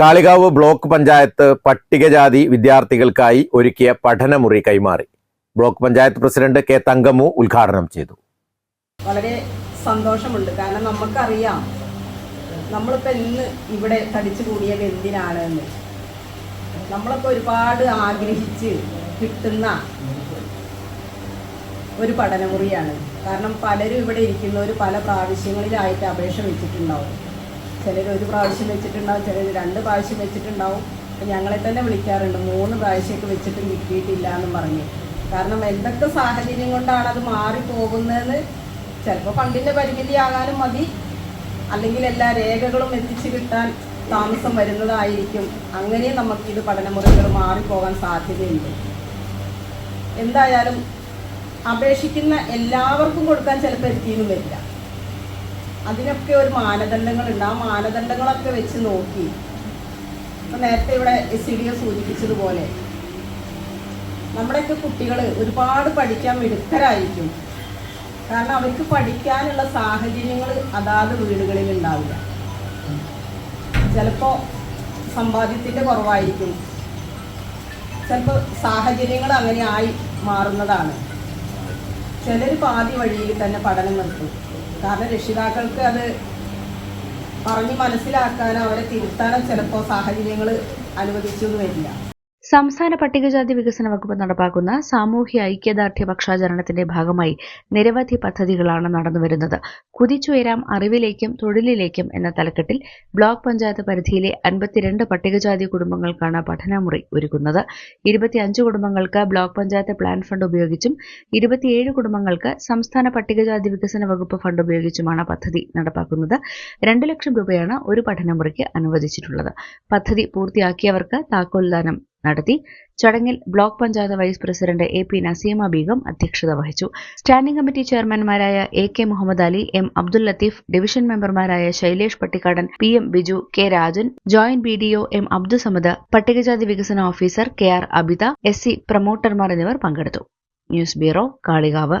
Kalikavu block panchayat പട്ടികജാതി വിദ്യാർത്ഥികൾക്കായി ഒരുക്കിയ പഠനമുറി കൈമാറി. Block panchayat president K Thankamu ഉദ്ഘാടനം ചെയ്തു. വളരെ സന്തോഷമുണ്ട്. കാരണം നമുക്കറിയാം നമ്മളിപ്പോൾ ഇന്ന് ഇവിടെ തടിച്ചു കൂടിയത് എന്തിനാണ് എന്ന് നമ്മളൊക്കെ ഒരുപാട് ആഗ്രഹിച്ച് കിട്ടുന്ന ഒരു പഠനമുറിയാണ്. കാരണം പലരും ഇവിടെ ഇരിക്കുന്നവർ പല പ്രാവശ്യങ്ങളിലായിട്ട് അപേക്ഷ വെച്ചിട്ടുണ്ടാവും. ചിലർ ഒരു പ്രാവശ്യം വെച്ചിട്ടുണ്ടാവും ചിലർ രണ്ട് പ്രാവശ്യം വെച്ചിട്ടുണ്ടാവും. അപ്പം ഞങ്ങളെ തന്നെ വിളിക്കാറുണ്ട് മൂന്ന് പ്രാവശ്യമൊക്കെ വെച്ചിട്ടും കിട്ടിയിട്ടില്ല എന്നും പറഞ്ഞ്. കാരണം എന്തൊക്കെ സാഹചര്യം കൊണ്ടാണ് അത് മാറിപ്പോകുന്നതെന്ന് ചിലപ്പോൾ ഫണ്ടിന്റെ പരിമിതിയാകാനും മതി. അല്ലെങ്കിൽ എല്ലാ രേഖകളും എത്തിച്ചു കിട്ടാൻ താമസം വരുന്നതായിരിക്കും. അങ്ങനെ നമുക്ക് ഇത് പഠനമുറികൾ മാറിപ്പോകാൻ സാധ്യതയുണ്ട്. എന്തായാലും അപേക്ഷിക്കുന്ന എല്ലാവർക്കും കൊടുക്കാൻ ചിലപ്പോൾ എത്തിയെന്നും വരില്ല അതിനൊക്കെ ഒരു മാനദണ്ഡങ്ങളുണ്ട്. ആ മാനദണ്ഡങ്ങളൊക്കെ വെച്ച് നോക്കി. ഇപ്പം നേരത്തെ ഇവിടെ എസ് ഡി സൂചിപ്പിച്ചതുപോലെ നമ്മുടെയൊക്കെ കുട്ടികൾ ഒരുപാട് പഠിക്കാൻ മിടുക്കരായിരിക്കും. കാരണം അവർക്ക് പഠിക്കാനുള്ള സാഹചര്യങ്ങൾ അതാത് വീടുകളിൽ ഉണ്ടാവില്ല ചിലപ്പോൾ സമ്പാദ്യത്തിന്റെ കുറവായിരിക്കും. ചിലപ്പോൾ സാഹചര്യങ്ങൾ അങ്ങനെ ആയി മാറുന്നതാണ്. ചിലർ പാതി വഴിയിൽ തന്നെ പഠനം നിർത്തും. കാരണം രക്ഷിതാക്കൾക്ക് അത് പറഞ്ഞ് മനസ്സിലാക്കാൻ അവരെ തിരുത്താനോ ചിലപ്പോൾ സാഹചര്യങ്ങൾ അനുവദിച്ചു വരില്ല. സംസ്ഥാന പട്ടികജാതി വികസന വകുപ്പ് നടപ്പാക്കുന്ന സാമൂഹ്യ ഐക്യദാർഢ്യ പക്ഷാചരണത്തിന്റെ ഭാഗമായി നിരവധി പദ്ധതികളാണ് നടന്നുവരുന്നത്. കുതിച്ചുയരാം അറിവിലേക്കും തൊഴിലിലേക്കും എന്ന തലക്കെട്ടിൽ ബ്ലോക്ക് പഞ്ചായത്ത് പരിധിയിലെ അൻപത്തിരണ്ട് പട്ടികജാതി കുടുംബങ്ങൾക്കാണ് പഠനമുറി ഒരുക്കുന്നത്. ഇരുപത്തിയഞ്ച് കുടുംബങ്ങൾക്ക് ബ്ലോക്ക് പഞ്ചായത്ത് പ്ലാൻ ഫണ്ട് ഉപയോഗിച്ചും ഇരുപത്തിയേഴ് കുടുംബങ്ങൾക്ക് സംസ്ഥാന പട്ടികജാതി വികസന വകുപ്പ് ഫണ്ട് ഉപയോഗിച്ചുമാണ് പദ്ധതി നടപ്പാക്കുന്നത്. രണ്ട് ലക്ഷം രൂപയാണ് ഒരു പഠനമുറിക്ക് അനുവദിച്ചിട്ടുള്ളത്. പദ്ധതി പൂർത്തിയാക്കിയവർക്ക് താക്കോൽദാനം നടത്തി. ചടങ്ങിൽ block panchayat vice president A P Naseema Beegum അധ്യക്ഷത വഹിച്ചു. Standing committee ചെയർമാൻമാരായ A K Muhammad Ali M Abdul Latheef division മെമ്പർമാരായ Shailesh Pattikkadan P M Biju K Rajan joint B D O M Abdussamad പട്ടികജാതി വികസന officer K R Abitha S C പ്രൊമോട്ടർമാർ എന്നിവർ പങ്കെടുത്തു. News bureau Kalikavu.